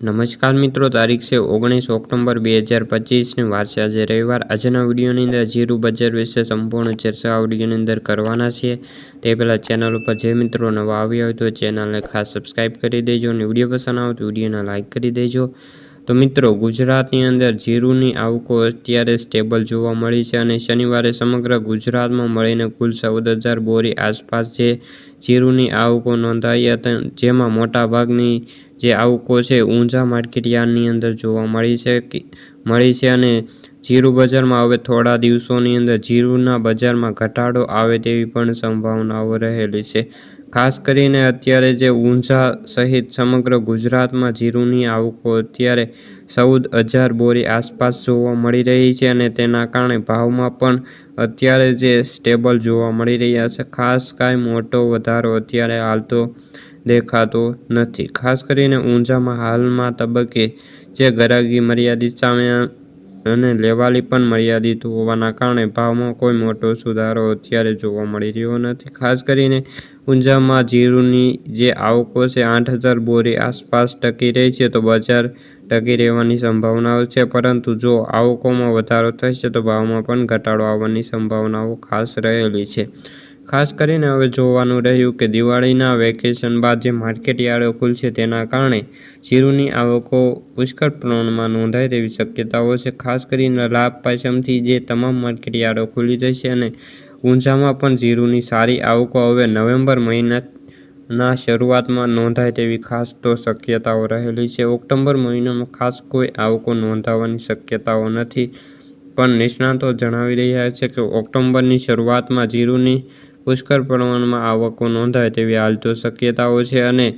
નમસ્કાર મિત્રો, તારીખ છે ઓગણીસ ઓક્ટોબર બે હજાર પચીસની. વાર છે આજે રવિવાર. આજના વિડીયોની અંદર જીરું બજાર વિશે સંપૂર્ણ ચર્ચા આ અંદર કરવાના છીએ. તે પહેલાં ચેનલ ઉપર જે મિત્રો નવા આવ્યા હોય તો ચેનલને ખાસ સબસ્ક્રાઈબ કરી દેજો અને વીડિયો પસંદ આવે તો વિડીયોને લાઇક કરી દેજો. તો મિત્રો, ગુજરાતની અંદર જીરુની આવકો અત્યારે સ્ટેબલ જોવા મળી છે અને શનિવારે સમગ્ર ગુજરાતમાં મળીને કુલ ચૌદ હજાર બોરી આસપાસ જે જીરુની આવકો નોંધાઈ હતી, જેમાં મોટાભાગની જે આવકો છે ઊંઝા માર્કેટ યાર્ડની અંદર જોવા મળી છે મળી છે અને જીરું બજારમાં હવે થોડા દિવસોની અંદર જીરુના બજારમાં ઘટાડો આવે તેવી પણ સંભાવનાઓ રહેલી છે. ખાસ કરીને અત્યારે જે ઊંઝા સહિત સમગ્ર ગુજરાતમાં જીરુની આવકો અત્યારે ચૌદ હજાર બોરી આસપાસ જોવા મળી રહી છે અને તેના કારણે ભાવમાં પણ અત્યારે જે સ્ટેબલ જોવા મળી રહ્યા છે. ખાસ કાંઈ મોટો વધારો અત્યારે હાલ તો દેખાતો નથી. ખાસ કરીને ઊંઝામાં હાલમાં તબક્કે જે ગરાગી મર્યાદિત સામે અને લેવાલી પણ મર્યાદિત હોવાના કારણે ભાવમાં કોઈ મોટો સુધારો અત્યારે જોવા મળી રહ્યો નથી. ખાસ કરીને ઊંઝામાં જીરુની જે આવકો છે આઠ હજાર બોરી આસપાસ ટકી રહી છે, તો બજાર ટકી રહેવાની સંભાવનાઓ છે. પરંતુ જો આવકોમાં વધારો થશે, તો ભાવમાં પણ ઘટાડો આવવાની સંભાવનાઓ ખાસ રહેલી છે. ખાસ કરીને હવે જોવાનું રહ્યું કે દિવાળીના વેકેશન બાદ જે માર્કેટ યાર્ડો ખુલશે તેના કારણે જીરુની આવકો પુષ્કળ પ્રમાણમાં નોંધાય તેવી શક્યતાઓ છે. ખાસ કરીને લાભ પાછમથી જે તમામ માર્કેટ યાર્ડો ખુલી જશે અને ઊંઝામાં પણ જીરુની સારી આવકો હવે નવેમ્બર મહિનાના શરૂઆતમાં નોંધાય તેવી ખાસ તો શક્યતાઓ રહેલી છે. ઓક્ટોબર મહિનામાં ખાસ કોઈ આવકો નોંધાવાની શક્યતાઓ નથી, પણ નિષ્ણાતો જણાવી રહ્યા છે કે ઓક્ટોબરની શરૂઆતમાં જીરુની પુષ્કળ પ્રમાણમાં આવકો નોંધાય તેવી હાલ તો શક્યતાઓ છે અને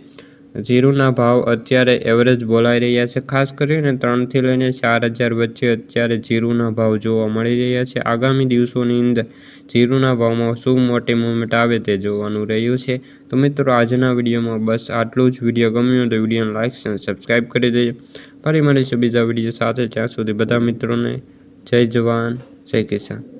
જીરુના ભાવ અત્યારે એવરેજ બોલાઈ રહ્યા છે. ખાસ કરીને ત્રણથી લઈને ચાર હજાર વચ્ચે અત્યારે જીરુના ભાવ જોવા મળી રહ્યા છે. આગામી દિવસોની અંદર જીરુના ભાવમાં શું મોટી મુવમેન્ટ આવે તે જોવાનું રહ્યું છે. તો મિત્રો, આજના વિડીયોમાં બસ આટલું જ. વીડિયો ગમ્યો તો વિડીયોને લાઇક અને સબસ્ક્રાઈબ કરી દેજો. ફરી મળીશું બીજા વીડિયો સાથે. ત્યાં સુધી બધા મિત્રોને જય જવાન, જય કિસાન.